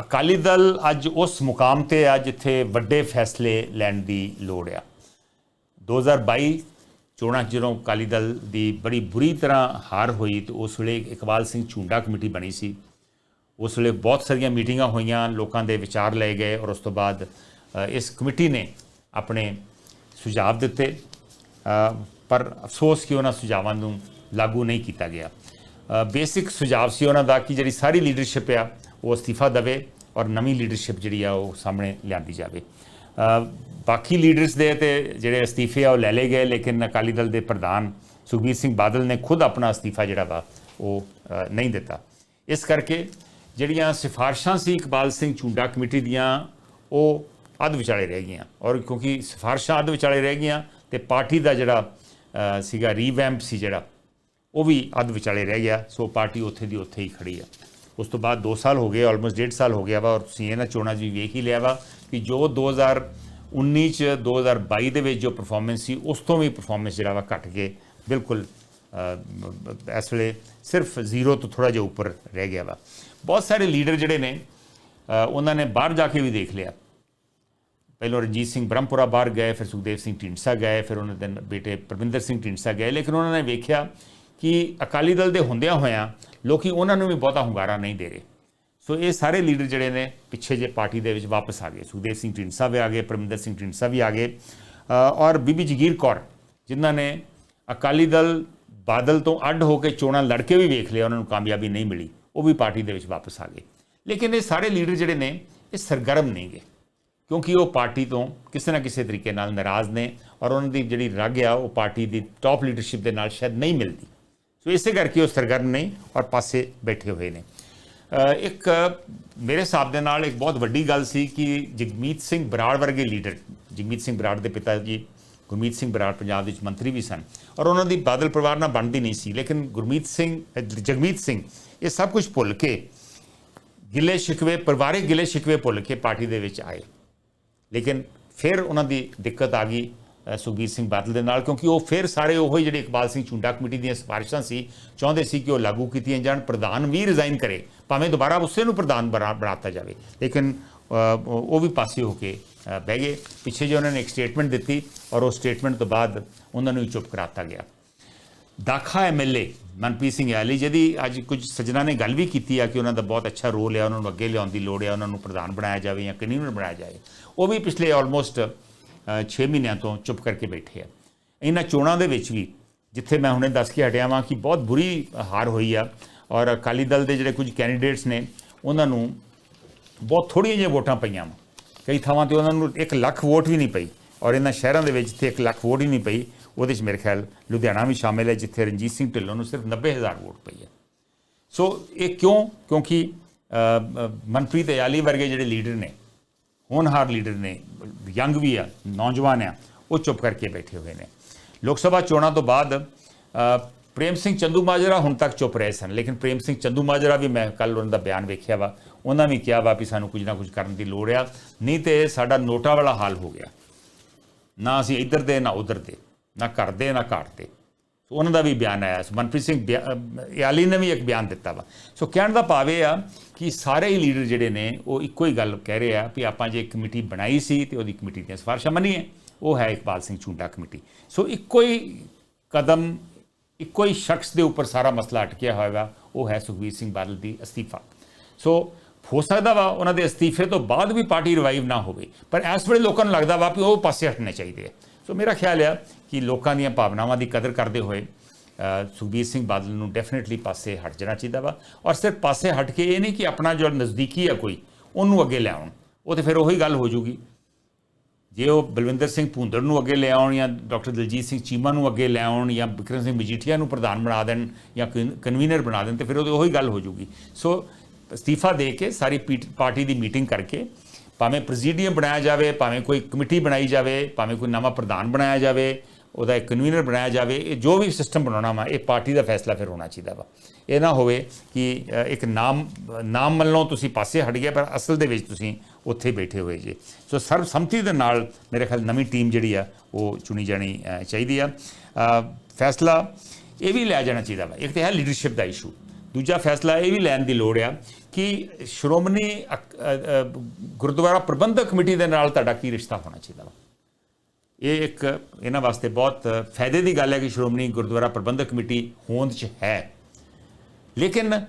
ਅਕਾਲੀ ਦਲ ਅੱਜ ਉਸ ਮੁਕਾਮ ਤੇ ਆ ਜਿੱਥੇ ਵੱਡੇ ਫੈਸਲੇ ਲੈਣ ਦੀ ਲੋੜ ਆ। 2022 ਚੋਣਾਂ 'ਚ ਜਦੋਂ ਅਕਾਲੀ ਦਲ ਦੀ ਬੜੀ ਬੁਰੀ ਤਰ੍ਹਾਂ ਹਾਰ ਹੋਈ ਤੇ ਉਸ ਵੇਲੇ ਇਕਬਾਲ ਸਿੰਘ ਝੁੰਡਾ ਕਮੇਟੀ ਬਣੀ ਸੀ। ਉਸ ਵੇਲੇ ਬਹੁਤ ਸਾਰੀਆਂ ਮੀਟਿੰਗਾਂ ਹੋਈਆਂ, ਲੋਕਾਂ ਦੇ ਵਿਚਾਰ ਲਏ ਗਏ ਔਰ ਉਸ ਤੋਂ ਬਾਅਦ ਇਸ ਕਮੇਟੀ ਨੇ ਆਪਣੇ ਸੁਝਾਅ ਦਿੱਤੇ। ਪਰ ਅਫਸੋਸ ਕਿ ਉਹਨਾਂ ਸੁਝਾਵਾਂ ਨੂੰ ਲਾਗੂ ਨਹੀਂ ਕੀਤਾ ਗਿਆ। ਬੇਸਿਕ ਸੁਝਾਅ ਸੀ ਉਹਨਾਂ ਦਾ ਕਿ ਜਿਹੜੀ ਸਾਰੀ ਲੀਡਰਸ਼ਿਪ ਆ, ਉਹ ਅਸਤੀਫਾ ਦੇਵੇ ਔਰ ਨਵੀਂ ਲੀਡਰਸ਼ਿਪ ਜਿਹੜੀ ਆ, ਉਹ ਸਾਹਮਣੇ ਲਿਆਂਦੀ ਜਾਵੇ। ਬਾਕੀ ਲੀਡਰਸ ਦੇ ਤੇ ਜਿਹੜੇ ਅਸਤੀਫੇ ਆ, ਉਹ ਲੈ ਲਏ ਗਏ, ਲੇਕਿਨ ਅਕਾਲੀ ਦਲ ਦੇ ਪ੍ਰਧਾਨ ਸੁਖਬੀਰ ਸਿੰਘ ਬਾਦਲ ਨੇ ਖੁਦ ਆਪਣਾ ਅਸਤੀਫਾ ਜਿਹੜਾ ਵਾ, ਉਹ ਨਹੀਂ ਦਿੱਤਾ। ਇਸ ਕਰਕੇ ਜਿਹੜੀਆਂ ਸਿਫਾਰਸ਼ਾਂ ਸੀ ਇਕਬਾਲ ਸਿੰਘ ਝੁੰਡਾ ਕਮੇਟੀ ਦੀਆਂ, ਉਹ ਅੱਧ ਵਿਚਾਲੇ ਰਹਿ ਗਈਆਂ। ਔਰ ਕਿਉਂਕਿ ਸਿਫਾਰਸ਼ਾਂ ਅੱਧ ਵਿਚਾਲੇ ਰਹਿ ਗਈਆਂ ਤੇ ਪਾਰਟੀ ਦਾ ਜਿਹੜਾ ਸੀਗਾ ਰੀਵੈਂਪ ਸੀ ਜਿਹੜਾ, ਉਹ ਵੀ ਅੱਧ ਵਿਚਾਲੇ ਰਹਿ ਗਿਆ। ਸੋ ਪਾਰਟੀ ਉੱਥੇ ਦੀ ਉੱਥੇ ਹੀ ਖੜੀ ਆ। ਉਸ ਤੋਂ ਬਾਅਦ 2 ਸਾਲ ਹੋ ਗਏ ਆਲਮੋਸਟ 1.5 ਸਾਲ ਹੋ ਗਿਆ ਵਾ, ਔਰ ਤੁਸੀਂ ਇਹਨਾਂ ਚੋਣਾਂ 'ਚ ਵੀ ਵੇਖ ਹੀ ਲਿਆ ਵਾ ਕਿ ਜੋ 2019 ਚ 2022 ਦੇ ਵਿੱਚ ਜੋ ਪਰਫਾਰਮੈਂਸ ਸੀ, ਉਸ ਤੋਂ ਵੀ ਪਰਫਾਰਮੈਂਸ ਜਿਹੜਾ ਵਾ ਘਟ ਕੇ ਬਿਲਕੁਲ ਇਸ ਵੇਲੇ ਸਿਰਫ ਜ਼ੀਰੋ ਤੋਂ ਥੋੜਾ ਜਿਹਾ ਉੱਪਰ ਰਹਿ ਗਿਆ ਵਾ। ਬਹੁਤ ਸਾਰੇ ਲੀਡਰ ਜਿਹੜੇ ਨੇ ਉਹਨਾਂ ਨੇ ਬਾਹਰ ਜਾ ਕੇ ਵੀ ਦੇਖ ਲਿਆ। ਪਹਿਲਾਂ ਰਣਜੀਤ ਸਿੰਘ ਬ੍ਰਹਮਪੁਰਾ ਬਾਹਰ ਗਏ, ਫਿਰ ਸੁਖਦੇਵ ਸਿੰਘ ਢੀਂਡਸਾ ਗਏ, ਫਿਰ ਉਹਨਾਂ ਦੇ ਬੇਟੇ ਪ੍ਰਵਿੰਦਰ ਸਿੰਘ ਢੀਂਡਸਾ ਗਏ। ਲੇਕਿਨ ਉਹਨਾਂ ਨੇ ਵੇਖਿਆ ਕਿ ਅਕਾਲੀ ਦਲ ਦੇ ਹੁੰਦਿਆਂ ਹੋਇਆਂ ਲੋਕੀ ਉਹਨਾਂ ਨੂੰ ਵੀ ਬਹੁਤਾ ਹੁੰਗਾਰਾ ਨਹੀਂ ਦੇ ਰਹੇ। ਸੋ ਇਹ ਸਾਰੇ ਲੀਡਰ ਜਿਹੜੇ ਨੇ, ਪਿੱਛੇ ਜੇ ਪਾਰਟੀ ਦੇ ਵਿੱਚ ਵਾਪਸ ਆ ਗਏ। ਸੁਖਦੇਵ ਸਿੰਘ ਢੀਂਡਸਾ ਵੀ ਆ ਗਏ, ਪ੍ਰਵਿੰਦਰ ਸਿੰਘ ਢੀਂਡਸਾ ਵੀ ਆ ਗਏ। ਔਰ ਬੀਬੀ ਜਗੀਰ ਕੌਰ, ਜਿਨ੍ਹਾਂ ਨੇ ਅਕਾਲੀ ਦਲ ਬਾਦਲ ਤੋਂ ਅੱਡ ਹੋ ਕੇ ਚੋਣਾਂ ਲੜ ਕੇ ਵੀ ਵੇਖ ਲਿਆ, ਉਹਨਾਂ ਨੂੰ ਕਾਮਯਾਬੀ ਨਹੀਂ ਮਿਲੀ, ਉਹ ਵੀ ਪਾਰਟੀ ਦੇ ਵਿੱਚ ਵਾਪਸ ਆ ਗਏ। ਲੇਕਿਨ ਇਹ ਸਾਰੇ ਲੀਡਰ ਜਿਹੜੇ ਨੇ, ਇਹ ਸਰਗਰਮ ਨਹੀਂ ਗਏ ਕਿਉਂਕਿ ਉਹ ਪਾਰਟੀ ਤੋਂ ਕਿਸੇ ਨਾ ਕਿਸੇ ਤਰੀਕੇ ਨਾਲ ਨਾਰਾਜ਼ ਨੇ ਔਰ ਉਹਨਾਂ ਦੀ ਜਿਹੜੀ ਰਗ ਆ, ਉਹ ਪਾਰਟੀ ਦੀ ਟਾਪ ਲੀਡਰਸ਼ਿਪ ਦੇ ਨਾਲ ਸ਼ਾਇਦ ਨਹੀਂ ਮਿਲਦੀ। ਸੋ ਇਸੇ ਕਰਕੇ ਉਹ ਸਰਗਰਮ ਨਹੀਂ ਔਰ ਪਾਸੇ ਬੈਠੇ ਹੋਏ ਨੇ। ਇੱਕ ਮੇਰੇ ਹਿਸਾਬ ਦੇ ਨਾਲ ਇੱਕ ਬਹੁਤ ਵੱਡੀ ਗੱਲ ਸੀ ਕਿ ਜਗਮੀਤ ਸਿੰਘ ਬਰਾੜ ਵਰਗੇ ਲੀਡਰ, ਜਗਮੀਤ ਸਿੰਘ ਬਰਾੜ ਦੇ ਪਿਤਾ ਜੀ ਗੁਰਮੀਤ ਸਿੰਘ ਬਰਾੜ ਪੰਜਾਬ ਵਿੱਚ ਮੰਤਰੀ ਵੀ ਸਨ। ਔਰ ਉਹਨਾਂ ਦੀ ਬਾਦਲ ਪਰਿਵਾਰ ਨਾਲ ਬਣਦੀ ਨਹੀਂ ਸੀ, ਲੇਕਿਨ ਗੁਰਮੀਤ ਸਿੰਘ ਜਗਮੀਤ ਸਿੰਘ, ਇਹ ਸਭ ਕੁਝ ਭੁੱਲ ਕੇ ਗਿਲੇ ਸ਼ਿਕਵੇ, ਪਰਿਵਾਰਿਕ ਗਿਲੇ ਸ਼ਿਕਵੇ ਭੁੱਲ ਕੇ ਪਾਰਟੀ ਦੇ ਵਿੱਚ ਆਏ। ਲੇਕਿਨ ਫਿਰ ਉਹਨਾਂ ਦੀ ਦਿੱਕਤ ਆ ਗਈ। ਸੁਖਬੀਰ ਸਿੰਘ ਬਾਦਲ ਦੇ ਨਾਲ, ਕਿਉਂਕਿ ਉਹ ਫਿਰ ਸਾਰੇ ਉਹੋ ਜਿਹੜੇ ਇਕਬਾਲ ਸਿੰਘ ਚੁੰਡਾ ਕਮੇਟੀ ਦੀਆਂ ਸਿਫਾਰਿਸ਼ਾਂ ਸੀ, ਚਾਹੁੰਦੇ ਸੀ ਕਿ ਉਹ ਲਾਗੂ ਕੀਤੀਆਂ ਜਾਣ, ਪ੍ਰਧਾਨ ਵੀ ਰਿਜ਼ਾਈਨ ਕਰੇ, ਭਾਵੇਂ ਦੁਬਾਰਾ ਉਸੇ ਨੂੰ ਪ੍ਰਧਾਨ ਬਣਾ- ਬਣਾਤਾ ਜਾਵੇ। ਲੇਕਿਨ ਉਹ ਵੀ ਪਾਸੇ ਹੋ ਕੇ ਬਹਿ ਗਏ। ਪਿੱਛੇ ਜੇ ਉਹਨਾਂ ਨੇ ਇੱਕ ਸਟੇਟਮੈਂਟ ਦਿੱਤੀ ਔਰ ਉਹ ਸਟੇਟਮੈਂਟ ਤੋਂ ਬਾਅਦ ਉਹਨਾਂ ਨੂੰ ਹੀ ਚੁੱਪ ਕਰਾਤਾ ਗਿਆ। ਦਾਖਾ ਐਮਐਲਏ ਮਨਪ੍ਰੀਤ ਸਿੰਘ ਆਲੀ ਜਿਹਦੀ ਅੱਜ ਕੁਝ ਸੱਜਣਾ ਨੇ ਗੱਲ ਵੀ ਕੀਤੀ ਆ ਕਿ ਉਹਨਾਂ ਦਾ ਬਹੁਤ ਅੱਛਾ ਰੋਲ ਹੈ ਉਹਨਾਂ ਨੂੰ ਅੱਗੇ ਲਿਆਉਣ ਦੀ ਲੋੜ ਹੈ ਉਹਨਾਂ ਨੂੰ ਪ੍ਰਧਾਨ ਬਣਾਇਆ ਜਾਵੇ ਜਾਂ ਕਨਵੀਨਰ ਬਣਾਇਆ ਜਾਵੇ। ਉਹ ਵੀ ਪਿਛਲੇ ਆਲਮੋਸਟ 6 ਮਹੀਨਿਆਂ ਤੋਂ ਚੁੱਪ ਕਰਕੇ ਬੈਠੇ ਆ। ਇਹਨਾਂ ਚੋਣਾਂ ਦੇ ਵਿੱਚ ਵੀ ਜਿੱਥੇ ਮੈਂ ਹੁਣੇ ਦੱਸ ਕੇ ਹਟਿਆ ਵਾਂ ਕਿ ਬਹੁਤ ਬੁਰੀ ਹਾਰ ਹੋਈ ਆ ਔਰ ਅਕਾਲੀ ਦਲ ਦੇ ਜਿਹੜੇ ਕੁਝ ਕੈਂਡੀਡੇਟਸ ਨੇ, ਉਹਨਾਂ ਨੂੰ ਬਹੁਤ ਥੋੜ੍ਹੀਆਂ ਜਿਹੀਆਂ ਵੋਟਾਂ ਪਈਆਂ ਵਾ। ਕਈ ਥਾਵਾਂ ਤੇ ਉਹਨਾਂ ਨੂੰ 1 ਲੱਖ ਵੋਟ ਵੀ ਨਹੀਂ ਪਈ ਔਰ ਇਹਨਾਂ ਸ਼ਹਿਰਾਂ ਦੇ ਵਿੱਚ ਜਿੱਥੇ 1 ਲੱਖ ਵੋਟ ਹੀ ਨਹੀਂ ਪਈ, ਉਹਦੇ 'ਚ ਮੇਰੇ ਖਿਆਲ ਲੁਧਿਆਣਾ ਵੀ ਸ਼ਾਮਿਲ ਹੈ, ਜਿੱਥੇ ਰਣਜੀਤ ਸਿੰਘ ਢਿੱਲੋਂ ਨੂੰ ਸਿਰਫ 90000 ਵੋਟ ਪਈ ਹੈ। ਸੋ ਇਹ ਕਿਉਂ? ਕਿਉਂਕਿ ਮਨਪ੍ਰੀਤ ਅਯਾਲੀ ਵਰਗੇ ਜਿਹੜੇ ਲੀਡਰ ਨੇ ਹੋਣਹਾਰ ਲੀਡਰ ਨੇ, ਯੰਗ ਵੀ ਆ, ਨੌਜਵਾਨ ਆ, ਉਹ ਚੁੱਪ ਕਰਕੇ ਬੈਠੇ ਹੋਏ ਨੇ। ਲੋਕ ਸਭਾ ਚੋਣਾਂ ਤੋਂ ਬਾਅਦ ਪ੍ਰੇਮ ਸਿੰਘ ਚੰਦੂ ਮਾਜਰਾ ਹੁਣ ਤੱਕ ਚੁੱਪ ਰਹੇ ਸਨ, ਲੇਕਿਨ ਪ੍ਰੇਮ ਸਿੰਘ ਚੰਦੂ ਮਾਜਰਾ ਵੀ ਮੈਂ ਕੱਲ ਉਹਨਾਂ ਦਾ ਬਿਆਨ ਵੇਖਿਆ ਵਾ, ਉਹਨਾਂ ਵੀ ਕਿਹਾ ਵਾ ਵੀ ਸਾਨੂੰ ਕੁਝ ਨਾ ਕੁਝ ਕਰਨ ਦੀ ਲੋੜ ਆ, ਨਹੀਂ ਤੇ ਸਾਡਾ ਨੋਟਾ ਵਾਲਾ ਹਾਲ ਹੋ ਗਿਆ। ਨਾ ਅਸੀਂ ਇੱਧਰ ਦੇ, ਨਾ ਉੱਧਰ ਦੇ, ਨਾ ਘਰ ਦੇ, ਨਾ ਘਾਟ ਦੇ। ਸੋ ਉਹਨਾਂ ਦਾ ਵੀ ਬਿਆਨ ਆਇਆ ਸੋ, ਮਨਪ੍ਰੀਤ ਸਿੰਘ ਬਿਆ- ਯਾਲੀ ਨੇ ਵੀ ਇੱਕ ਬਿਆਨ ਦਿੱਤਾ ਵਾ। ਸੋ ਕਹਿਣ ਦਾ ਭਾਵ ਇਹ ਆ ਕਿ ਸਾਰੇ ਹੀ ਲੀਡਰ ਜਿਹੜੇ ਨੇ, ਉਹ ਇੱਕੋ ਹੀ ਗੱਲ ਕਹਿ ਰਹੇ ਆ ਵੀ ਆਪਾਂ ਜੇ ਕਮੇਟੀ ਬਣਾਈ ਸੀ ਤੇ ਉਹਦੀ ਕਮੇਟੀ ਦੀਆਂ ਸਿਫਾਰਿਸ਼ਾਂ ਮੰਨੀਏ ਉਹ ਹੈ ਇਕਬਾਲ ਸਿੰਘ ਝੁੰਡਾ ਕਮੇਟੀ। ਸੋ ਇੱਕੋ ਹੀ ਕਦਮ, ਇੱਕੋ ਹੀ ਸ਼ਖਸ ਦੇ ਉੱਪਰ ਸਾਰਾ ਮਸਲਾ ਅਟਕਿਆ ਹੋਏਗਾ ਉਹ ਹੈ ਸੁਖਬੀਰ ਸਿੰਘ ਬਾਦਲ ਦੀ ਅਸਤੀਫਾ। ਸੋ ਹੋ ਸਕਦਾ ਵਾ ਉਹਨਾਂ ਦੇ ਅਸਤੀਫੇ ਤੋਂ ਬਾਅਦ ਵੀ ਪਾਰਟੀ ਰਿਵਾਈਵ ਨਾ ਹੋਵੇ, ਪਰ ਇਸ ਵੇਲੇ ਲੋਕਾਂ ਨੂੰ ਲੱਗਦਾ ਵਾ ਕਿ ਉਹ ਪਾਸੇ ਹਟਣੇ ਚਾਹੀਦੇ ਆ। ਸੋ ਮੇਰਾ ਖਿਆਲ ਆ ਕਿ ਲੋਕਾਂ ਦੀਆਂ ਭਾਵਨਾਵਾਂ ਦੀ ਕਦਰ ਕਰਦੇ ਹੋਏ ਸੁਖਬੀਰ ਸਿੰਘ ਬਾਦਲ ਨੂੰ ਡੈਫੀਨਿਟਲੀ ਪਾਸੇ ਹਟ ਜਾਣਾ ਚਾਹੀਦਾ ਵਾ। ਔਰ ਸਿਰਫ ਪਾਸੇ ਹਟ ਕੇ ਇਹ ਨਹੀਂ ਕਿ ਆਪਣਾ ਜੋ ਨਜ਼ਦੀਕੀ ਆ ਕੋਈ, ਉਹਨੂੰ ਅੱਗੇ ਲਿਆਉਣ ਉਹ ਤੇ ਫਿਰ ਉਹੀ ਗੱਲ ਹੋ ਜੂਗੀ। ਜੇ ਉਹ ਬਲਵਿੰਦਰ ਸਿੰਘ ਭੁੰਦੜ ਨੂੰ ਅੱਗੇ ਲੈ ਆਉਣ ਜਾਂ ਡਾਕਟਰ ਦਲਜੀਤ ਸਿੰਘ ਚੀਮਾ ਨੂੰ ਅੱਗੇ ਲੈ ਆਉਣ ਜਾਂ ਬਿਕਰਮ ਸਿੰਘ ਮਜੀਠੀਆ ਨੂੰ ਪ੍ਰਧਾਨ ਬਣਾ ਦੇਣ ਜਾਂ ਕਨਵੀਨਰ ਬਣਾ ਦੇਣ ਤੇ ਫਿਰ ਉਹਦੇ ਉਹੀ ਗੱਲ ਹੋ ਜੂਗੀ। ਸੋ ਅਸਤੀਫਾ ਦੇ ਕੇ ਸਾਰੀ ਪੀਟ- ਪਾਰਟੀ ਦੀ ਮੀਟਿੰਗ ਕਰਕੇ ਭਾਵੇਂ ਪ੍ਰੈਜ਼ੀਡੀਅਮ ਬਣਾਇਆ ਜਾਵੇ, ਭਾਵੇਂ ਕੋਈ ਕਮੇਟੀ ਬਣਾਈ ਜਾਵੇ, ਭਾਵੇਂ ਕੋਈ ਨਵਾਂ ਪ੍ਰਧਾਨ ਬਣਾਇਆ ਜਾਵੇ, ਉਹਦਾ ਇੱਕ ਕਨਵੀਨਰ ਬਣਾਇਆ ਜਾਵੇ, ਇਹ ਜੋ ਵੀ ਸਿਸਟਮ ਬਣਾਉਣਾ ਵਾ, ਇਹ ਪਾਰਟੀ ਦਾ ਫੈਸਲਾ ਫਿਰ ਹੋਣਾ ਚਾਹੀਦਾ ਵਾ। ਇਹ ਨਾ ਹੋਵੇ ਕਿ ਇੱਕ ਨਾਮ ਨਾਮ ਮੱਲੋਂ ਤੁਸੀਂ ਪਾਸੇ ਹਟ ਗਏ, ਪਰ ਅਸਲ ਦੇ ਵਿੱਚ ਤੁਸੀਂ ਉੱਥੇ ਬੈਠੇ ਹੋਏ ਜੇ। ਸੋ ਸਰਬਸੰਮਤੀ ਦੇ ਨਾਲ ਮੇਰੇ ਖਿਆਲ ਨਵੀਂ ਟੀਮ ਜਿਹੜੀ ਆ, ਉਹ ਚੁਣੀ ਜਾਣੀ ਚਾਹੀਦੀ ਆ। ਫੈਸਲਾ ਇਹ ਵੀ ਲਿਆ ਜਾਣਾ ਚਾਹੀਦਾ ਵਾ। ਇੱਕ ਤਾਂ ਹੈ ਲੀਡਰਸ਼ਿਪ ਦਾ ਇਸ਼ੂ ਦੂਜਾ ਫੈਸਲਾ ਇਹ ਵੀ ਲੈਣ ਦੀ ਲੋੜ ਆ ਕਿ ਸ਼੍ਰੋਮਣੀ ਅਕ- ਗੁਰਦੁਆਰਾ ਪ੍ਰਬੰਧਕ ਕਮੇਟੀ ਦੇ ਨਾਲ ਤੁਹਾਡਾ ਕੀ ਰਿਸ਼ਤਾ ਹੋਣਾ ਚਾਹੀਦਾ ਵਾ? ਇਹ ਇੱਕ ਇਹਨਾਂ ਵਾਸਤੇ ਬਹੁਤ ਫਾਇਦੇ ਦੀ ਗੱਲ ਹੈ ਕਿ ਸ਼੍ਰੋਮਣੀ ਗੁਰਦੁਆਰਾ ਪ੍ਰਬੰਧਕ ਕਮੇਟੀ ਹੋਂਦ 'ਚ ਹੈ। ਲੇਕਿਨ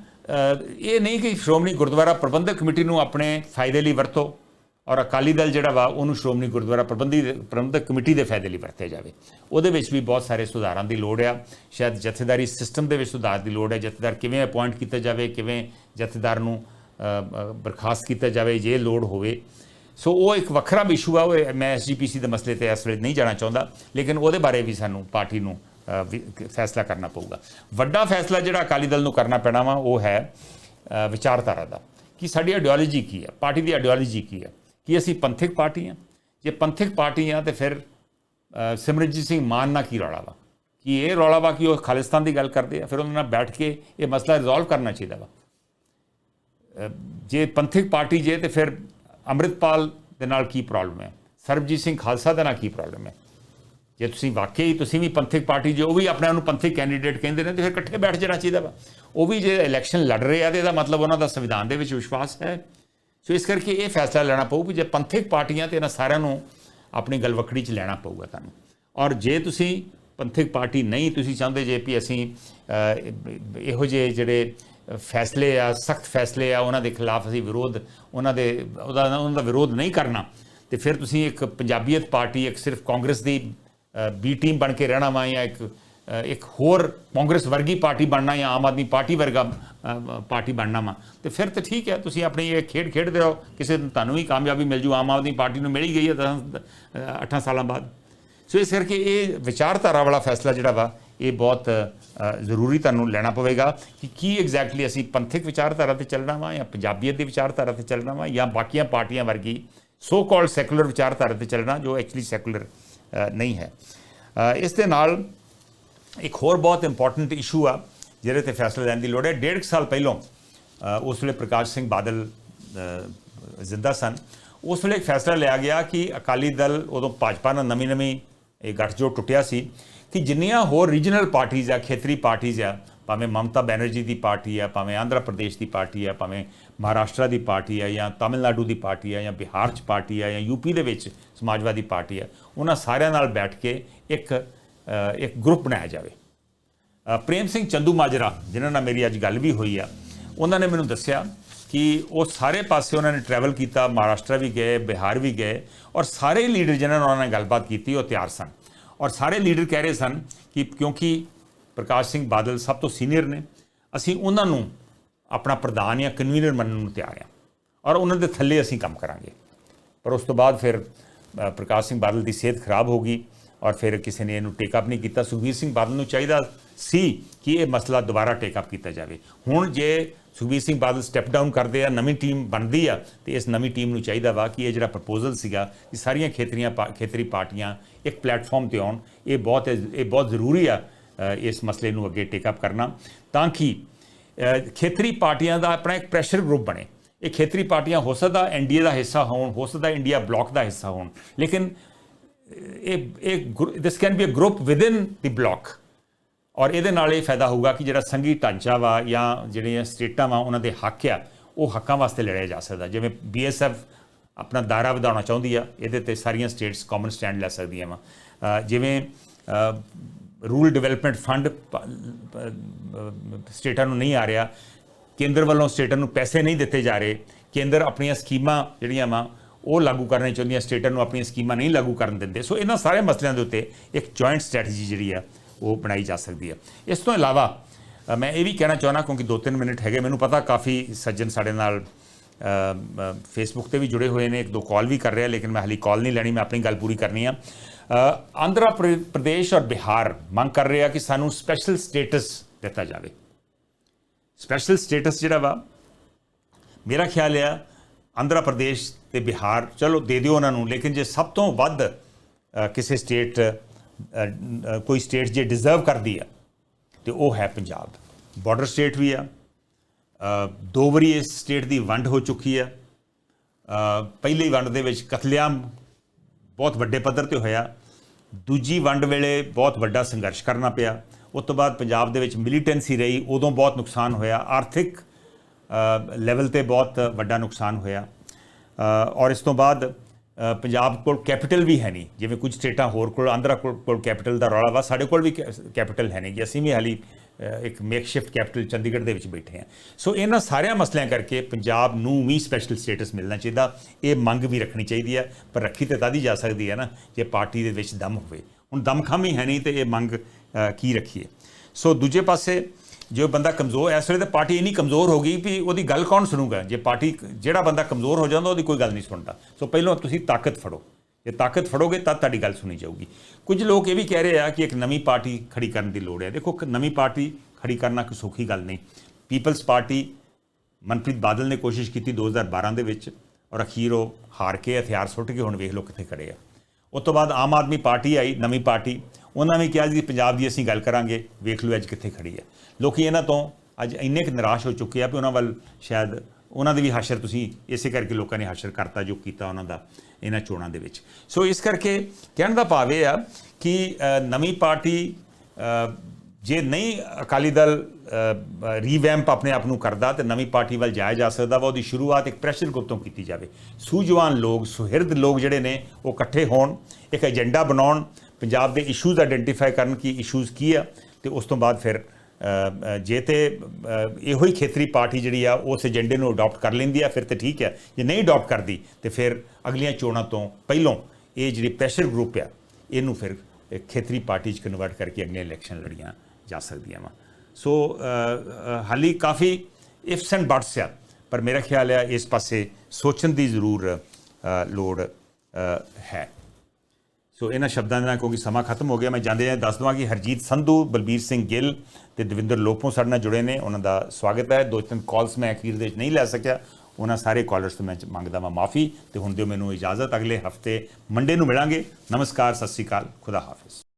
ਇਹ ਨਹੀਂ ਕਿ ਸ਼੍ਰੋਮਣੀ ਗੁਰਦੁਆਰਾ ਪ੍ਰਬੰਧਕ ਕਮੇਟੀ ਨੂੰ ਆਪਣੇ ਫਾਇਦੇ ਲਈ ਵਰਤੋ। ਔਰ ਅਕਾਲੀ ਦਲ ਜਿਹੜਾ ਵਾ, ਉਹਨੂੰ ਸ਼੍ਰੋਮਣੀ ਗੁਰਦੁਆਰਾ ਪ੍ਰਬੰਧੀ ਪ੍ਰਬੰਧਕ ਕਮੇਟੀ ਦੇ ਫਾਇਦੇ ਲਈ ਵਰਤਿਆ ਜਾਵੇ। ਉਹਦੇ ਵਿੱਚ ਵੀ ਬਹੁਤ ਸਾਰੇ ਸੁਧਾਰਾਂ ਦੀ ਲੋੜ ਆ। ਸ਼ਾਇਦ ਜਥੇਦਾਰੀ ਸਿਸਟਮ ਦੇ ਵਿੱਚ ਸੁਧਾਰ ਦੀ ਲੋੜ ਹੈ ਜਥੇਦਾਰ ਕਿਵੇਂ ਅਪਾਇੰਟ ਕੀਤਾ ਜਾਵੇ, ਕਿਵੇਂ ਜਥੇਦਾਰ ਨੂੰ ਬਰਖਾਸਤ ਕੀਤਾ ਜਾਵੇ, ਜੇ ਲੋੜ ਹੋਵੇ। ਸੋ ਉਹ ਇੱਕ ਵੱਖਰਾ ਇਸ਼ੂ ਆ। ਉਹ ਮੈਂ ਐਸਜੀਪੀਸੀ ਦੇ ਮਸਲੇ ਤੇ ਇਸ ਵੇਲੇ ਨਹੀਂ ਜਾਣਾ ਚਾਹੁੰਦਾ। ਲੇਕਿਨ ਉਹਦੇ ਬਾਰੇ ਵੀ ਸਾਨੂੰ ਪਾਰਟੀ ਨੂੰ ਫੈਸਲਾ ਕਰਨਾ ਪਊਗਾ। ਵੱਡਾ ਫੈਸਲਾ ਜਿਹੜਾ ਅਕਾਲੀ ਦਲ ਨੂੰ ਕਰਨਾ ਪੈਣਾ ਵਾ, ਉਹ ਹੈ ਵਿਚਾਰਧਾਰਾ ਦਾ। ਕਿ ਸਾਡੀ ਆਈਡੀਓਲੋਜੀ ਕੀ ਹੈ ਪਾਰਟੀ ਦੀ ਆਈਡੀਓਲੋਜੀ ਕੀ ਹੈ ਕਿ ਅਸੀਂ ਪੰਥਕ ਪਾਰਟੀ ਹਾਂ। ਜੇ ਪੰਥਕ ਪਾਰਟੀ ਹਾਂ ਤੇ ਫਿਰ ਸਿਮਰਨਜੀਤ ਸਿੰਘ ਮਾਨ ਨਾਲ ਕੀ ਰੌਲਾ ਵਾ? ਕਿ ਇਹ ਰੌਲਾ ਵਾ ਕਿ ਉਹ ਖਾਲਿਸਤਾਨ ਦੀ ਗੱਲ ਕਰਦੇ ਆ? ਫਿਰ ਉਹਨਾਂ ਨਾਲ ਬੈਠ ਕੇ ਇਹ ਮਸਲਾ ਰਿਜ਼ੋਲਵ ਕਰਨਾ ਚਾਹੀਦਾ ਵਾ। ਜੇ ਪੰਥਕ ਪਾਰਟੀ ਜੇ ਤੇ ਫਿਰ ਅੰਮ੍ਰਿਤਪਾਲ ਦੇ ਨਾਲ ਕੀ ਪ੍ਰੋਬਲਮ ਹੈ? ਸਰਬਜੀਤ ਸਿੰਘ ਖਾਲਸਾ ਦੇ ਨਾਲ ਕੀ ਪ੍ਰੋਬਲਮ ਹੈ? ਜੇ ਤੁਸੀਂ ਵਾਕਈ ਤੁਸੀਂ ਵੀ ਪੰਥਕ ਪਾਰਟੀ ਜੇ, ਉਹ ਵੀ ਆਪਣੇ ਆਪ ਨੂੰ ਪੰਥਕ ਕੈਂਡੀਡੇਟ ਕਹਿੰਦੇ ਨੇ ਤੇ ਫਿਰ ਇਕੱਠੇ ਬੈਠ ਜਾਣਾ ਚਾਹੀਦਾ ਵਾ। ਉਹ ਵੀ ਜੇ ਇਲੈਕਸ਼ਨ ਲੜ ਰਹੇ ਆ ਤੇ ਇਹਦਾ ਮਤਲਬ ਉਹਨਾਂ ਦਾ ਸੰਵਿਧਾਨ ਦੇ ਵਿੱਚ ਵਿਸ਼ਵਾਸ ਹੈ। ਸੋ ਇਸ ਕਰਕੇ ਇਹ ਫੈਸਲਾ ਲੈਣਾ ਪਊ ਕਿ ਜੇ ਪੰਥਕ ਪਾਰਟੀਆਂ ਤੇ ਇਹਨਾਂ ਸਾਰਿਆਂ ਨੂੰ ਆਪਣੀ ਗਲਵਕੜੀ 'ਚ ਲੈਣਾ ਪਊਗਾ ਤੁਹਾਨੂੰ। ਔਰ ਜੇ ਤੁਸੀਂ ਪੰਥਕ ਪਾਰਟੀ ਨਹੀਂ ਤੁਸੀਂ ਚਾਹੁੰਦੇ ਜੇ ਵੀ ਅਸੀਂ ਇਹੋ ਜਿਹੇ ਜਿਹੜੇ ਫੈਸਲੇ ਆ, ਸਖਤ ਫੈਸਲੇ ਆ, ਉਹਨਾਂ ਦੇ ਖਿਲਾਫ ਅਸੀਂ ਵਿਰੋਧ, ਉਹਨਾਂ ਦੇ, ਉਹਦਾ, ਉਹਨਾਂ ਦਾ ਵਿਰੋਧ ਨਹੀਂ ਕਰਨਾ, ਤੇ ਫਿਰ ਤੁਸੀਂ ਇੱਕ ਪੰਜਾਬੀਅਤ ਪਾਰਟੀ, ਇੱਕ ਸਿਰਫ ਕਾਂਗਰਸ ਦੀ ਬੀ ਟੀਮ ਬਣ ਕੇ ਰਹਿਣਾ ਵਾ ਜਾਂ ਇੱਕ ਇੱਕ ਹੋਰ ਕਾਂਗਰਸ ਵਰਗੀ ਪਾਰਟੀ ਬਣਨਾ ਜਾਂ ਆਮ ਆਦਮੀ ਪਾਰਟੀ ਵਰਗਾ ਪਾਰਟੀ ਬਣਨਾ ਵਾ। ਤੇ ਫਿਰ ਤਾਂ ਠੀਕ ਹੈ, ਤੁਸੀਂ ਆਪਣੀ ਇਹ ਖੇਡ ਖੇਡਦੇ ਰਹੋ। ਕਿਸੇ ਦਿਨ ਤੁਹਾਨੂੰ ਵੀ ਕਾਮਯਾਬੀ ਮਿਲ ਜੂ, ਆਮ ਆਦਮੀ ਪਾਰਟੀ ਨੂੰ ਮਿਲੀ ਗਈ ਹੈ ਦਸ- ਅੱਠਾਂ ਸਾਲਾਂ ਬਾਅਦ। ਸੋ ਇਸ ਕਰਕੇ ਇਹ ਵਿਚਾਰਧਾਰਾ ਵਾਲਾ ਫੈਸਲਾ ਜਿਹੜਾ ਵਾ, ਇਹ ਬਹੁਤ ਜ਼ਰੂਰੀ ਤੁਹਾਨੂੰ ਲੈਣਾ ਪਵੇਗਾ ਕਿ ਕੀ ਐਗਜ਼ੈਕਟਲੀ ਅਸੀਂ ਪੰਥਕ ਵਿਚਾਰਧਾਰਾ ਤੇ ਚੱਲਣਾ ਵਾ ਜਾਂ ਪੰਜਾਬੀਅਤ ਦੀ ਵਿਚਾਰਧਾਰਾ ਤੇ ਚੱਲਣਾ ਵਾ ਜਾਂ ਬਾਕੀਆਂ ਪਾਰਟੀਆਂ ਵਰਗੀ ਸੋ ਕਾਲਡ ਸੈਕੂਲਰ ਵਿਚਾਰਧਾਰਾ ਤੇ ਚੱਲਣਾ, ਜੋ ਐਕਚੁਅਲੀ ਸੈਕੂਲਰ ਨਹੀਂ ਹੈ। ਇਸ ਦੇ ਨਾਲ ਇੱਕ ਹੋਰ ਬਹੁਤ ਇੰਪੋਰਟੈਂਟ ਇਸ਼ੂ ਆ, ਜਿਹਦੇ ਤੇ ਫੈਸਲਾ ਲੈਣ ਦੀ ਲੋੜ ਹੈ। ਡੇਢ ਕੁ ਸਾਲ ਪਹਿਲਾਂ ਉਸ ਵੇਲੇ ਪ੍ਰਕਾਸ਼ ਸਿੰਘ ਬਾਦਲ ਜ਼ਿੰਦਾ ਸਨ। ਉਸ ਵੇਲੇ ਫੈਸਲਾ ਲਿਆ ਗਿਆ ਕਿ ਅਕਾਲੀ ਦਲ ਉਦੋਂ ਭਾਜਪਾ ਨਾਲ ਨਵੀਂ ਨਵੀਂ ਇਹ ਗੱਠਜੋੜ ਟੁੱਟਿਆ ਸੀ ਕਿ ਜਿੰਨੀਆਂ ਹੋਰ ਰੀਜਨਲ ਪਾਰਟੀਆਂ ਆ, ਖੇਤਰੀ ਪਾਰਟੀਆਂ ਆ, ਭਾਵੇਂ ਮਮਤਾ ਬੈਨਰਜੀ ਦੀ ਪਾਰਟੀ ਆ, ਭਾਵੇਂ ਆਂਧਰਾ ਪ੍ਰਦੇਸ਼ ਦੀ ਪਾਰਟੀ ਆ, ਭਾਵੇਂ ਮਹਾਰਾਸ਼ਟਰ ਦੀ ਪਾਰਟੀ ਆ ਜਾਂ ਤਾਮਿਲਨਾਡੂ ਦੀ ਪਾਰਟੀ ਆ ਜਾਂ ਬਿਹਾਰ 'ਚ ਪਾਰਟੀ ਆ ਜਾਂ ਯੂਪੀ ਦੇ ਵਿੱਚ ਸਮਾਜਵਾਦੀ ਪਾਰਟੀ ਆ, ਉਹਨਾਂ ਸਾਰਿਆਂ ਨਾਲ ਬੈਠ ਕੇ ਇੱਕ ਇੱਕ ਗਰੁੱਪ ਬਣਾਇਆ ਜਾਵੇ। ਪ੍ਰੇਮ ਸਿੰਘ ਚੰਦੂ ਮਾਜਰਾ, ਜਿਨ੍ਹਾਂ ਨਾਲ ਮੇਰੀ ਅੱਜ ਗੱਲ ਵੀ ਹੋਈ ਆ, ਉਹਨਾਂ ਨੇ ਮੈਨੂੰ ਦੱਸਿਆ ਕਿ ਉਹ ਸਾਰੇ ਪਾਸੇ ਉਹਨਾਂ ਨੇ ਟਰੈਵਲ ਕੀਤਾ, ਮਹਾਰਾਸ਼ਟਰ ਵੀ ਗਏ, ਬਿਹਾਰ ਵੀ ਗਏ, ਔਰ ਸਾਰੇ ਲੀਡਰ ਜਿਨ੍ਹਾਂ ਨਾਲ ਉਹਨਾਂ ਨੇ ਗੱਲਬਾਤ ਕੀਤੀ, ਉਹ ਤਿਆਰ ਸਨ। ਔਰ ਸਾਰੇ ਲੀਡਰ ਕਹਿ ਰਹੇ ਸਨ ਕਿ ਕਿਉਂਕਿ ਪ੍ਰਕਾਸ਼ ਸਿੰਘ ਬਾਦਲ ਸਭ ਤੋਂ ਸੀਨੀਅਰ ਨੇ, ਅਸੀਂ ਉਹਨਾਂ ਨੂੰ ਆਪਣਾ ਪ੍ਰਧਾਨ ਜਾਂ ਕਨਵੀਨਰ ਮੰਨਣ ਨੂੰ ਤਿਆਰ ਹਾਂ ਔਰ ਉਹਨਾਂ ਦੇ ਥੱਲੇ ਅਸੀਂ ਕੰਮ ਕਰਾਂਗੇ। ਪਰ ਉਸ ਤੋਂ ਬਾਅਦ ਫਿਰ ਪ੍ਰਕਾਸ਼ ਸਿੰਘ ਬਾਦਲ ਦੀ ਸਿਹਤ ਖਰਾਬ ਹੋ ਗਈ ਔਰ ਫਿਰ ਕਿਸੇ ਨੇ ਇਹਨੂੰ ਟੇਕ ਅਪ ਨਹੀਂ ਕੀਤਾ ਸੁਖਬੀਰ ਸਿੰਘ ਬਾਦਲ ਨੂੰ ਚਾਹੀਦਾ ਸੀ ਕਿ ਇਹ ਮਸਲਾ ਦੁਬਾਰਾ ਟੇਕ ਅਪ ਕੀਤਾ ਜਾਵੇ ਹੁਣ ਜੇ ਸੁਖਬੀਰ ਸਿੰਘ ਬਾਦਲ ਸਟੈਪ ਡਾਊਨ ਕਰਦੇ ਆ ਨਵੀਂ ਟੀਮ ਬਣਦੀ ਆ ਤੇ ਇਸ ਨਵੀਂ ਟੀਮ ਨੂੰ ਚਾਹੀਦਾ ਵਾ ਕਿ ਇਹ ਜਿਹੜਾ ਪ੍ਰਪੋਜ਼ਲ ਸੀਗਾ ਕਿ ਸਾਰੀਆਂ ਖੇਤਰੀਆਂ ਪਾ- ਖੇਤਰੀ ਪਾਰਟੀਆਂ ਇੱਕ ਪਲੇਟਫਾਰਮ ਤੇ ਆਉਣ ਇਹ ਬਹੁਤ ਇਹ ਬਹੁਤ ਜ਼ਰੂਰੀ ਆ ਇਸ ਮਸਲੇ ਨੂੰ ਅੱਗੇ ਟੇਕ ਅਪ ਕਰਨਾ ਤਾਂ ਕਿ ਖੇਤਰੀ ਪਾਰਟੀਆਂ ਦਾ ਆਪਣਾ ਇੱਕ ਪ੍ਰੈਸ਼ਰ ਗਰੁੱਪ ਬਣੇ ਇਹ ਖੇਤਰੀ ਪਾਰਟੀਆਂ ਹੋ ਸਕਦਾ ਐਨਡੀਏ ਦਾ ਹਿੱਸਾ ਹੋਣ ਹੋ ਸਕਦਾ ਇੰਡੀਆ ਬਲੌਕ ਦਾ ਹਿੱਸਾ ਹੋਣ ਲੇਕਿਨ ਇਹ ਇਹ this can be a group within the bloc ਔਰ ਇਹਦੇ ਨਾਲ ਇਹ ਫਾਇਦਾ ਹੋਊਗਾ ਕਿ ਜਿਹੜਾ ਸੰਘੀ ਢਾਂਚਾ ਵਾ ਜਾਂ ਜਿਹੜੀਆਂ ਸਟੇਟਾਂ ਵਾ, ਉਹਨਾਂ ਦੇ ਹੱਕ ਆ, ਉਹ ਹੱਕਾਂ ਵਾਸਤੇ ਲੜਿਆ ਜਾ ਸਕਦਾ। ਜਿਵੇਂ ਬੀਐਸਐਫ ਆਪਣਾ ਦਾਇਰਾ ਵਧਾਉਣਾ ਚਾਹੁੰਦੀ ਆ, ਇਹਦੇ ਤੇ ਸਾਰੀਆਂ ਸਟੇਟਸ ਕਾਮਨ ਸਟੈਂਡ ਲੈ ਸਕਦੀਆਂ ਵਾ। ਜਿਵੇਂ ਰੂਰਲ ਡਿਵੈਲਪਮੈਂਟ ਫੰਡ ਸਟੇਟਾਂ ਨੂੰ ਨਹੀਂ ਆ ਰਿਹਾ, ਕੇਂਦਰ ਵੱਲੋਂ ਸਟੇਟਾਂ ਨੂੰ ਪੈਸੇ ਨਹੀਂ ਦਿੱਤੇ ਜਾ ਰਹੇ, ਕੇਂਦਰ ਆਪਣੀਆਂ ਸਕੀਮਾਂ ਜਿਹੜੀਆਂ ਵਾ ਉਹ ਲਾਗੂ ਕਰਨੇ ਚਾਹੁੰਦੀਆਂ ਸਟੇਟਾਂ ਨੂੰ ਆਪਣੀਆਂ ਸਕੀਮਾਂ ਨਹੀਂ ਲਾਗੂ ਕਰਨ ਦਿੰਦੇ। ਸੋ ਇਹਨਾਂ ਸਾਰੇ ਮਸਲਿਆਂ ਦੇ ਉੱਤੇ ਇੱਕ ਜੁਆਇੰਟ ਸਟ੍ਰੈਟਜੀ ਜਿਹੜੀ ਆ, ਉਹ ਬਣਾਈ ਜਾ ਸਕਦੀ ਹੈ ਇਸ ਤੋਂ ਇਲਾਵਾ ਮੈਂ ਇਹ ਵੀ ਕਹਿਣਾ ਚਾਹੁੰਦਾ, ਕਿਉਂਕਿ 2-3 ਮਿੰਟ ਹੈਗੇ, ਮੈਨੂੰ ਪਤਾ ਕਾਫੀ ਸੱਜਣ ਸਾਡੇ ਨਾਲ ਫੇਸਬੁੱਕ ਤੇ ਵੀ ਜੁੜੇ ਹੋਏ ਨੇ, ਇੱਕ ਦੋ ਕਾਲ ਵੀ ਕਰ ਰਿਹਾ, ਲੇਕਿਨ ਮੈਂ ਹਾਲੀ ਕਾਲ ਨਹੀਂ ਲੈਣੀ, ਮੈਂ ਆਪਣੀ ਗੱਲ ਪੂਰੀ ਕਰਨੀ ਆ। ਆਂਧਰਾ ਪ੍ਰ- ਪ੍ਰਦੇਸ਼ ਔਰ ਬਿਹਾਰ ਮੰਗ ਕਰ ਰਿਹਾ ਕਿ ਸਾਨੂੰ ਸਪੈਸ਼ਲ ਸਟੇਟਸ ਦਿੱਤਾ ਜਾਵੇ। ਸਪੈਸ਼ਲ ਸਟੇਟਸ ਜਿਹੜਾ ਵਾ, ਮੇਰਾ ਖਿਆਲ ਆ ਆਂਧਰਾ ਪ੍ਰਦੇਸ਼ ਤੇ ਬਿਹਾਰ, ਚਲੋ ਦੇ ਦਿਓ ਉਹਨਾਂ ਨੂੰ, ਲੇਕਿਨ ਜੇ ਸਭ ਤੋਂ ਵੱਧ ਕਿਸੇ ਸਟੇਟ ਕੋਈ ਸਟੇਟ ਜੇ ਡਿਜ਼ਰਵ ਕਰਦੀ ਆ, ਤੇ ਉਹ ਹੈ ਪੰਜਾਬ। ਬਾਰਡਰ ਸਟੇਟ ਵੀ ਆ ਦੋ ਵਾਰੀ ਇਸ ਸਟੇਟ ਦੀ ਵੰਡ ਹੋ ਚੁੱਕੀ ਆ। ਪਹਿਲੀ ਵੰਡ ਦੇ ਵਿੱਚ ਕਤਲੇਆਮ ਬਹੁਤ ਵੱਡੇ ਪੱਧਰ ਤੇ ਹੋਇਆ। ਦੂਜੀ ਵੰਡ ਵੇਲੇ ਬਹੁਤ ਵੱਡਾ ਸੰਘਰਸ਼ ਕਰਨਾ ਪਿਆ। ਉਸ ਤੋਂ ਬਾਅਦ ਪੰਜਾਬ ਦੇ ਵਿੱਚ ਮਿਲੀਟੈਂਸੀ ਰਹੀ, ਉਦੋਂ ਬਹੁਤ ਨੁਕਸਾਨ ਹੋਇਆ। ਆਰਥਿਕ ਲੈਵਲ ਤੇ ਬਹੁਤ ਵੱਡਾ ਨੁਕਸਾਨ ਹੋਇਆ। ਔਰ ਇਸ ਤੋਂ ਬਾਅਦ ਪੰਜਾਬ ਕੋਲ ਕੈਪੀਟਲ ਵੀ ਹੈ ਨਹੀਂ। ਜਿਵੇਂ ਕੁਝ ਸਟੇਟਾਂ ਹੋਰ ਕੋਲ, ਆਂਧਰਾ ਕੋਲ ਕੋਲ ਕੈਪੀਟਲ ਦਾ ਰੌਲਾ ਵਾ, ਸਾਡੇ ਕੋਲ ਵੀ ਕੈਪੀਟਲ ਹੈ ਨਹੀਂ। ਜੀ ਅਸੀਂ ਵੀ ਹਾਲੀ ਇੱਕ ਮੇਕਸ਼ਿਫਟ ਕੈਪੀਟਲ ਚੰਡੀਗੜ੍ਹ ਦੇ ਵਿੱਚ ਬੈਠੇ ਹਾਂ। ਸੋ ਇਹਨਾਂ ਸਾਰਿਆਂ ਮਸਲਿਆਂ ਕਰਕੇ ਪੰਜਾਬ ਨੂੰ ਵੀ ਸਪੈਸ਼ਲ ਸਟੇਟਸ ਮਿਲਣਾ ਚਾਹੀਦਾ। ਇਹ ਮੰਗ ਵੀ ਰੱਖਣੀ ਚਾਹੀਦੀ ਹੈ, ਪਰ ਰੱਖੀ ਤੇ ਤਦ ਹੀ ਜਾ ਸਕਦੀ ਹੈ ਨਾ, ਜੇ ਪਾਰਟੀ ਦੇ ਵਿੱਚ ਦਮ ਹੋਵੇ। ਹੁਣ ਦਮਖਮ ਹੀ ਹੈ ਨਹੀਂ ਤੇ ਇਹ ਮੰਗ ਕੀ ਰੱਖੀਏ? ਸੋ ਦੂਜੇ ਪਾਸੇ ਜੇ ਉਹ ਬੰਦਾ ਕਮਜ਼ੋਰ ਇਸ ਵੇਲੇ ਤਾਂ ਪਾਰਟੀ ਇੰਨੀ ਕਮਜ਼ੋਰ ਹੋ ਗਈ ਵੀ ਉਹਦੀ ਗੱਲ ਕੌਣ ਸੁਣੂਗਾ? ਜੇ ਪਾਰਟੀ ਜਿਹੜਾ ਬੰਦਾ ਕਮਜ਼ੋਰ ਹੋ ਜਾਂਦਾ, ਉਹਦੀ ਕੋਈ ਗੱਲ ਨਹੀਂ ਸੁਣਦਾ। ਸੋ ਪਹਿਲਾਂ ਤੁਸੀਂ ਤਾਕਤ ਫੜੋ। ਜੇ ਤਾਕਤ ਫੜੋਗੇ ਤਦ ਤੁਹਾਡੀ ਗੱਲ ਸੁਣੀ ਜਾਊਗੀ। ਕੁਝ ਲੋਕ ਇਹ ਵੀ ਕਹਿ ਰਹੇ ਆ ਕਿ ਇੱਕ ਨਵੀਂ ਪਾਰਟੀ ਖੜੀ ਕਰਨ ਦੀ ਲੋੜ ਹੈ। ਦੇਖੋ ਨਵੀਂ ਪਾਰਟੀ ਖੜੀ ਕਰਨਾ ਕੋਈ ਸੌਖੀ ਗੱਲ ਨਹੀਂ। ਪੀਪਲਸ ਪਾਰਟੀ ਮਨਪ੍ਰੀਤ ਬਾਦਲ ਨੇ ਕੋਸ਼ਿਸ਼ ਕੀਤੀ 2012 ਦੇ ਵਿੱਚ ਔਰ ਅਖੀਰ ਉਹ ਹਾਰ ਕੇ ਹਥਿਆਰ ਸੁੱਟ ਕੇ ਹੁਣ ਵੇਖ ਲਓ ਕਿੱਥੇ ਖੜੇ ਆ। ਉਸ ਤੋਂ ਬਾਅਦ ਆਮ ਆਦਮੀ ਪਾਰਟੀ ਆਈ, ਨਵੀਂ ਪਾਰਟੀ। ਉਹਨਾਂ ਨੇ ਕਿਹਾ ਜੀ ਪੰਜਾਬ ਦੀ ਅਸੀਂ ਗੱਲ ਕਰਾਂਗੇ, ਵੇਖ ਲਓ ਅੱਜ ਕਿੱਥੇ ਖੜੀ ਹੈ। ਲੋਕੀ ਇਹਨਾਂ ਤੋਂ ਅੱਜ ਇੰਨੇ ਕੁ ਨਿਰਾਸ਼ ਹੋ ਚੁੱਕੇ ਆ ਵੀ ਉਹਨਾਂ ਵੱਲ ਸ਼ਾਇਦ ਉਹਨਾਂ ਦੇ ਵੀ ਹਾਸ਼ਰ ਤੁਸੀਂ ਇਸੇ ਕਰਕੇ ਲੋਕਾਂ ਨੇ ਹਾਸ਼ਰ ਕਰਤਾ ਜੋ ਕੀਤਾ ਉਹਨਾਂ ਦਾ ਇਹਨਾਂ ਚੋਣਾਂ ਦੇ ਵਿੱਚ। ਸੋ ਇਸ ਕਰਕੇ ਕਹਿਣ ਦਾ ਭਾਵ ਇਹ ਆ ਕਿ ਨਵੀਂ ਪਾਰਟੀ ਜੇ ਨਹੀਂ ਅਕਾਲੀ ਦਲ ਰੀਵੈਂਪ ਆਪਣੇ ਆਪ ਨੂੰ ਕਰਦਾ ਤੇ ਨਵੀਂ ਪਾਰਟੀ ਵੱਲ ਜਾਇਆ ਜਾ ਸਕਦਾ ਵਾ, ਉਹਦੀ ਸ਼ੁਰੂਆਤ ਇੱਕ ਪ੍ਰੈਸ਼ਰ ਗਰੁੱਪ ਤੋਂ ਕੀਤੀ ਜਾਵੇ। ਸੂਝਵਾਨ ਲੋਕ, ਸੁਹਿਰਦ ਲੋਕ ਜਿਹੜੇ ਨੇ ਉਹ ਇਕੱਠੇ ਹੋਣ, ਇੱਕ ਏਜੰਡਾ ਬਣਾਉਣ ਪੰਜਾਬ ਦੇ ਇਸ਼ੂਜ਼ ਆਇਡੈਂਟੀਫਾਈ ਕਰਨ ਕਿ ਇਸ਼ੂਜ਼ ਕੀ ਆ, ਤੇ ਉਸ ਤੋਂ ਬਾਅਦ ਫਿਰ ਜੇ ਤੇ ਇਹੋ ਹੀ ਖੇਤਰੀ ਪਾਰਟੀ ਜਿਹੜੀ ਆ, ਉਸ ਏਜੰਡੇ ਨੂੰ ਅਡਾਪਟ ਕਰ ਲੈਂਦੀ ਆ, ਫਿਰ ਤੇ ਠੀਕ ਹੈ ਜੇ ਨਹੀਂ ਅਡਾਪਟ ਕਰਦੀ, ਤੇ ਫਿਰ ਅਗਲੀਆਂ ਚੋਣਾਂ ਤੋਂ ਪਹਿਲਾਂ ਇਹ ਜਿਹੜੀ ਪ੍ਰੈਸ਼ਰ ਗਰੁੱਪ ਆ, ਇਹਨੂੰ ਫਿਰ ਖੇਤਰੀ ਪਾਰਟੀ 'ਚ ਕਨਵਰਟ ਕਰਕੇ ਅਗਲੇ ਇਲੈਕਸ਼ਨ ਲੜੀਆਂ ਜਾ ਸਕਦੀਆਂ ਵਾ। ਸੋ ਹਾਲੀ ਕਾਫੀ ਇਫਸ ਐਂਡ ਬਟਸ ਆ, ਪਰ ਮੇਰਾ ਖਿਆਲ ਆ ਇਸ ਪਾਸੇ ਸੋਚਣ ਦੀ ਜ਼ਰੂਰ ਲੋੜ ਹੈ। ਸੋ ਇਹਨਾਂ ਸ਼ਬਦਾਂ ਦੇ ਨਾਲ ਕਿਉਂਕਿ ਸਮਾਂ ਖਤਮ ਹੋ ਗਿਆ। ਮੈਂ ਜਾਂਦੇ ਜਾਂ ਦੱਸ ਦਵਾਂ ਕਿ ਹਰਜੀਤ ਸੰਧੂ, ਬਲਬੀਰ ਸਿੰਘ ਗਿੱਲ ਤੇ ਦਵਿੰਦਰ ਲੋਪੋ ਸਾਡੇ ਨਾਲ ਜੁੜੇ ਨੇ। ਉਹਨਾਂ ਦਾ ਸਵਾਗਤ ਹੈ। ਦੋ ਤਿੰਨ ਕਾਲਸ ਮੈਂ ਅਖੀਰ ਦੇ ਵਿੱਚ ਨਹੀਂ ਲੈ ਸਕਿਆ। ਉਹਨਾਂ ਸਾਰੇ ਕਾਲਰਸ ਤੋਂ ਮੈਂ ਮੰਗਦਾ ਵਾਂ ਮਾਫੀ ਤੇ ਹੁਣ ਦਿਓ ਮੈਨੂੰ ਇਜਾਜ਼ਤ। ਅਗਲੇ ਹਫ਼ਤੇ ਮੰਡੇ ਨੂੰ ਮਿਲਾਂਗੇ। ਨਮਸਕਾਰ, ਸਤਿ ਸ਼੍ਰੀ ਅਕਾਲ। ਖੁਦਾ ਹਾਫਿਜ਼।